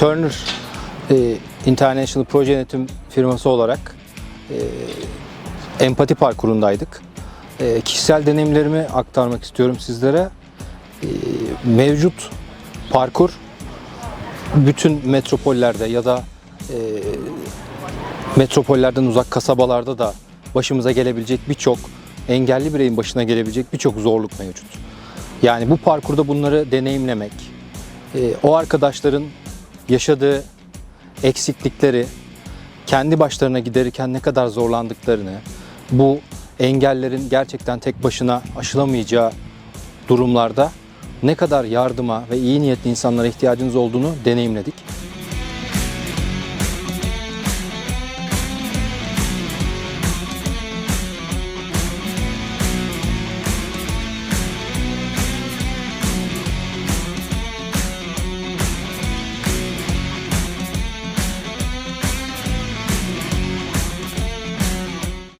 Turner e, International Proje Yönetim firması olarak e, empati parkurundaydık. E, kişisel deneyimlerimi aktarmak istiyorum sizlere. E, mevcut parkur bütün metropollerde ya da e, metropollerden uzak kasabalarda da başımıza gelebilecek birçok engelli bireyin başına gelebilecek birçok zorluk mevcut. Yani bu parkurda bunları deneyimlemek, e, o arkadaşların yaşadığı eksiklikleri kendi başlarına giderirken ne kadar zorlandıklarını, bu engellerin gerçekten tek başına aşılamayacağı durumlarda ne kadar yardıma ve iyi niyetli insanlara ihtiyacınız olduğunu deneyimledik.